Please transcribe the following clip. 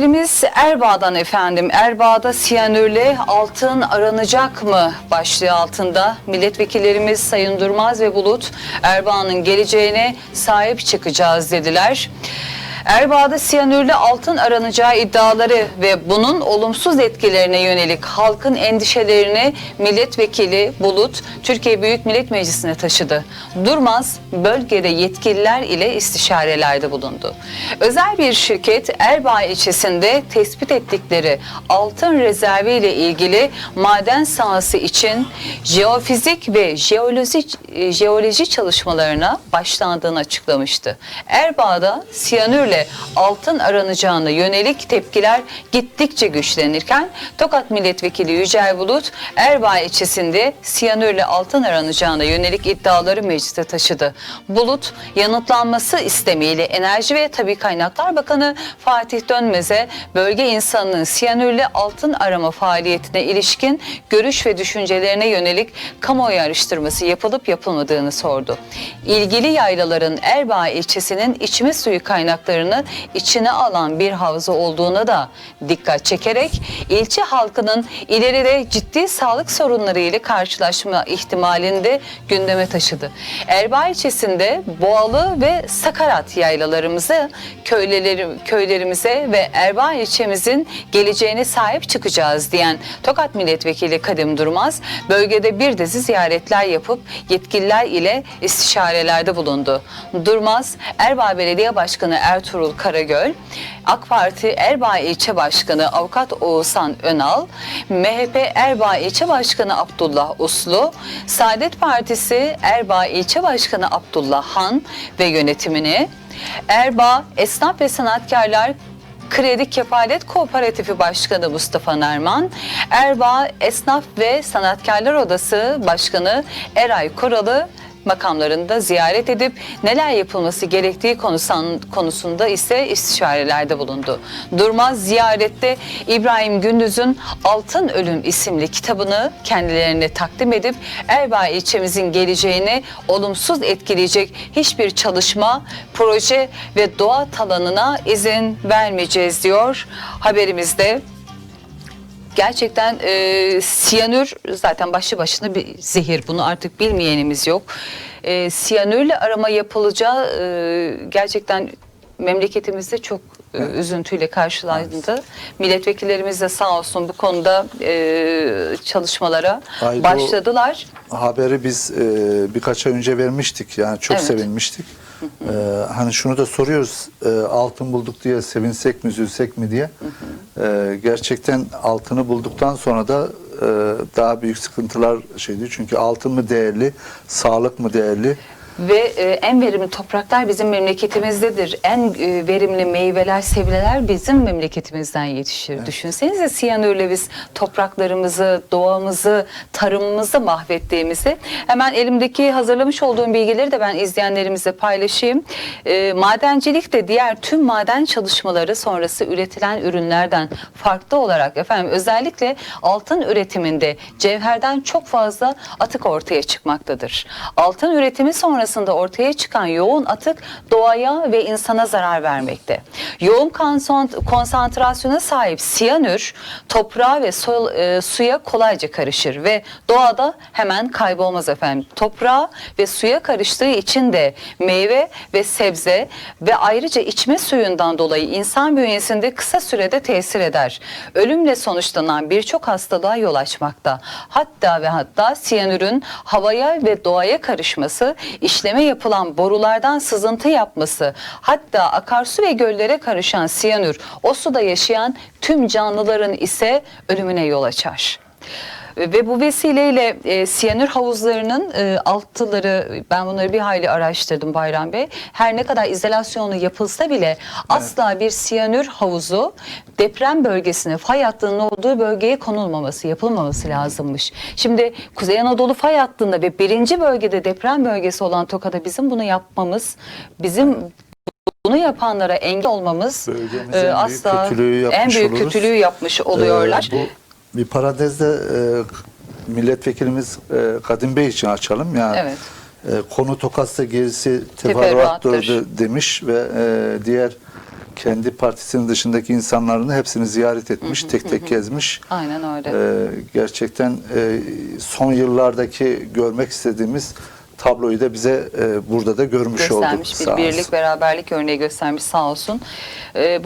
Haberimiz Erbaa'dan efendim. Erbaa'da siyanürle altın aranacak mı başlığı altında milletvekillerimiz Sayın Durmaz ve Bulut Erbaa'nın geleceğine sahip çıkacağız dediler. Erbaa'da siyanürle altın aranacağı iddiaları ve bunun olumsuz etkilerine yönelik halkın endişelerini milletvekili Bulut Türkiye Büyük Millet Meclisi'ne taşıdı. Durmaz bölgede yetkililer ile istişarelerde bulundu. Özel bir şirket Erbaa ilçesinde tespit ettikleri altın rezervi ile ilgili maden sahası için jeofizik ve jeoloji, jeoloji çalışmalarına başlandığını açıklamıştı. Erbaa'da siyanürle altın aranacağına yönelik tepkiler gittikçe güçlenirken Tokat Milletvekili Yücel Bulut Erbaa ilçesinde siyanürle altın aranacağına yönelik iddiaları meclise taşıdı. Bulut yanıtlanması istemiyle Enerji ve Tabi Kaynaklar Bakanı Fatih Dönmez'e bölge insanının siyanürle altın arama faaliyetine ilişkin görüş ve düşüncelerine yönelik kamuoyu araştırması yapılıp yapılmadığını sordu. İlgili yaylaların Erbaa ilçesinin içme suyu kaynaklarını içine alan bir havza olduğuna da dikkat çekerek ilçe halkının ileride ciddi sağlık sorunları ile karşılaşma ihtimalini de gündeme taşıdı. Erbaa ilçesinde Boğalı ve Sakarat yaylalarımızı köyleri, köylerimize ve Erbaa ilçemizin geleceğine sahip çıkacağız diyen Tokat Milletvekili Kadim Durmaz bölgede bir dizi ziyaretler yapıp yetkililer ile istişarelerde bulundu. Durmaz, Erbaa Belediye Başkanı Ertuğrul Karagöl, AK Parti Erbaa İlçe Başkanı Avukat Oğuzhan Önal, MHP Erbaa İlçe Başkanı Abdullah Uslu, Saadet Partisi Erbaa İlçe Başkanı Abdullah Han ve yönetimini, Erbaa Esnaf ve Sanatkarlar Kredi Kefalet Kooperatifi Başkanı Mustafa Nerman, Erbaa Esnaf ve Sanatkarlar Odası Başkanı Eray Koralı makamlarında ziyaret edip neler yapılması gerektiği konusunda ise istişarelerde bulundu. Durmaz ziyarette İbrahim Gündüz'ün Altın Ölüm isimli kitabını kendilerine takdim edip Erbaa ilçemizin geleceğini olumsuz etkileyecek hiçbir çalışma, proje ve doğa alanına izin vermeyeceğiz diyor haberimizde. Gerçekten e, siyanür zaten başlı başına bir zehir. Bunu artık bilmeyenimiz yok. E, siyanürle arama yapılacağı e, gerçekten memleketimizde çok e, üzüntüyle karşılandı. Milletvekillerimiz de sağ olsun bu konuda e, çalışmalara Ay, bu- başladılar. haberi biz e, birkaç ay önce vermiştik. Yani çok Evet. sevinmiştik. E, hani şunu da soruyoruz. e, altın bulduk diye sevinsek mi, üzülsek mi diye. E, gerçekten altını bulduktan sonra da e, daha büyük sıkıntılar şeydi. Çünkü altın mı değerli, sağlık mı değerli? Ve e, en verimli topraklar bizim memleketimizdedir. En e, verimli meyveler, sebzeler bizim memleketimizden yetişir. Düşünsenize siyanürle biz topraklarımızı, doğamızı, tarımımızı mahvettiğimizi. Hemen elimdeki hazırlamış olduğum bilgileri de ben izleyenlerimize paylaşayım. E, madencilik de diğer tüm maden çalışmaları sonrası üretilen ürünlerden farklı olarak efendim özellikle altın üretiminde cevherden çok fazla atık ortaya çıkmaktadır. Altın üretimi sonrasında ortaya çıkan yoğun atık doğaya ve insana zarar vermekte. Yoğun konsan- konsantrasyona sahip siyanür toprağa ve sol- e, suya kolayca karışır ve doğada hemen kaybolmaz efendim. Toprağa ve suya karıştığı için de meyve ve sebze ve ayrıca içme suyundan dolayı insan bünyesinde kısa sürede tesir eder. Ölümle sonuçlanan birçok hastalığa yol açmakta. Hatta ve hatta siyanürün havaya ve doğaya karışması, işleme yapılan borulardan sızıntı yapması, hatta akarsu ve göllere karışan siyanür o suda yaşayan tüm canlıların ise ölümüne yol açar. Ve bu vesileyle e, siyanür havuzlarının e, altıları ben bunları bir hayli araştırdım Bayram Bey. Her ne kadar izolasyonu yapılsa bile asla bir siyanür havuzu deprem bölgesine fay hattının olduğu bölgeye konulmaması yapılmaması lazımmış. Şimdi Kuzey Anadolu fay hattında ve birinci bölgede deprem bölgesi olan Tokat'ta bizim bunu yapmamız bizim bunu yapanlara engel olmamız Bölgemizin e, en büyük asla kötülüğü en yapmış büyük oluruz. kötülüğü yapmış oluyorlar. Ee, bu bir parantezde e, milletvekilimiz e, Kadim Bey için açalım. Yani Evet. e, konu Tokat'ta gerisi teferruattır de- demiş ve e, diğer kendi partisinin dışındaki insanlarını hepsini ziyaret etmiş, tek tek gezmiş. Aynen öyle. Ee, gerçekten e, son yıllardaki görmek istediğimiz tabloyu da bize e, burada da görmüş olduk. göstermiş bir birlik beraberlik örneği göstermiş sağ olsun. Ee,